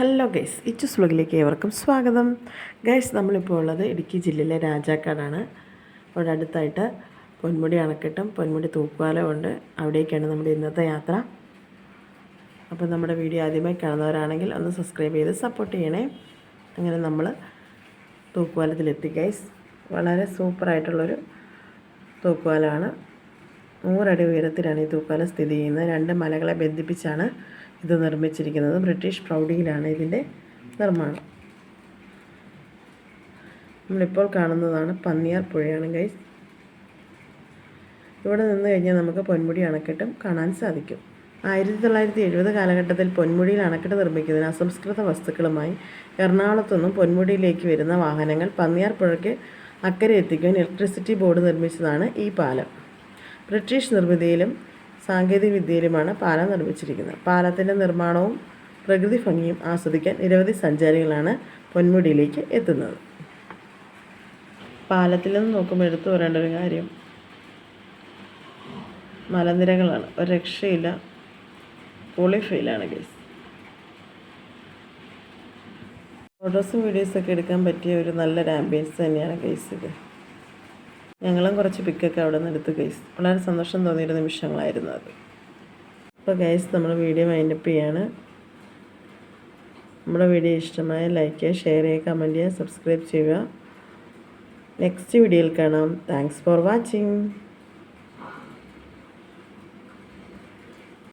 Hello guys ഇച്ചസ് വ്ലോഗിലേക്ക് ഏവർക്കും സ്വാഗതം. Guys നമ്മളിപ്പോൾ ഉള്ളത് ഇടുക്കി ജില്ലയിലെ രാജാക്കാടാണ്. അവിടെ അടുത്തായിട്ട് പൊന്മുടി അണക്കെട്ടും പൊന്മുടി തൂക്കുവാലമുണ്ട് അവിടേക്കാണ് നമ്മുടെ ഇന്നത്തെ യാത്ര. അപ്പോൾ നമ്മുടെ വീഡിയോ ആദ്യമായി കാണുന്നവരാണെങ്കിൽ ഒന്ന് സബ്സ്ക്രൈബ് ചെയ്ത് സപ്പോർട്ട് ചെയ്യണേ. അങ്ങനെ നമ്മൾ തൂക്കുപാലത്തിലെത്തി ഗൈസ്. വളരെ സൂപ്പറായിട്ടുള്ളൊരു തൂക്കുപാലമാണ്. നൂറടി ഉയരത്തിലാണ് ഈ തൂക്കാലം സ്ഥിതി ചെയ്യുന്നത്. രണ്ട് മലകളെ ബന്ധിപ്പിച്ചാണ് ഇത് നിർമ്മിച്ചിരിക്കുന്നത്. ബ്രിട്ടീഷ് പ്രൗഢിയിലാണ് ഇതിന്റെ നിർമ്മാണം. നമ്മളിപ്പോൾ കാണുന്നതാണ് പന്നിയാർ പുഴയാണ് ഗൈസ് ഇവിടെ നിന്ന് കഴിഞ്ഞാൽ നമുക്ക് പൊന്മുടി അണക്കെട്ടും കാണാൻ സാധിക്കും. ആയിരത്തി തൊള്ളായിരത്തി എഴുപത് കാലഘട്ടത്തിൽ പൊന്മുടിയിൽ അണക്കെട്ട് നിർമ്മിക്കുന്നതിന് അസംസ്കൃത വസ്തുക്കളുമായി എറണാകുളത്തുനിന്നും പൊന്മുടിയിലേക്ക് വരുന്ന വാഹനങ്ങൾ പന്നിയാർ പുഴയ്ക്ക് അക്കരെ എത്തിക്കാൻ ഇലക്ട്രിസിറ്റി ബോർഡ് നിർമ്മിച്ചതാണ് ഈ പാലം. ബ്രിട്ടീഷ് നിർമ്മിതിയിലും സാങ്കേതിക വിദ്യയിലുമാണ് പാലം നിർമ്മിച്ചിരിക്കുന്നത്. പാലത്തിന്റെ നിർമ്മാണവും പ്രകൃതി ഭംഗിയും ആസ്വദിക്കാൻ നിരവധി സഞ്ചാരികളാണ് പൊന്മുടിയിലേക്ക് എത്തുന്നത്. പാലത്തിൽ നിന്ന് നോക്കുമ്പോൾ എടുത്തു പറയേണ്ട ഒരു കാര്യം മലനിരകളാണ്. ഒരു രക്ഷയില്ല പൊളി ഗൈസ് ഫോട്ടോസും വീഡിയോസൊക്കെ എടുക്കാൻ പറ്റിയ ഒരു നല്ലൊരു ആംബിയൻസ് തന്നെയാണ് ഗൈസ് ഇത്. ഞങ്ങളും കുറച്ച് പിക്കൊക്കെ അവിടെ നിന്ന് എടുത്തു ഗൈസ് വളരെ സന്തോഷം തോന്നിയൊരു നിമിഷങ്ങളായിരുന്നു അത്. അപ്പോൾ ഗൈസ് നമ്മൾ വീഡിയോ വൈൻഡപ്പ് ചെയ്യാണ്. നമ്മുടെ വീഡിയോ ഇഷ്ടമായ ലൈക്ക് ചെയ്യുക ഷെയർ ചെയ്യുക കമന്റ് ചെയ്യുക സബ്സ്ക്രൈബ് ചെയ്യുക. നെക്സ്റ്റ് വീഡിയോയിൽ കാണാം. Thanks for watching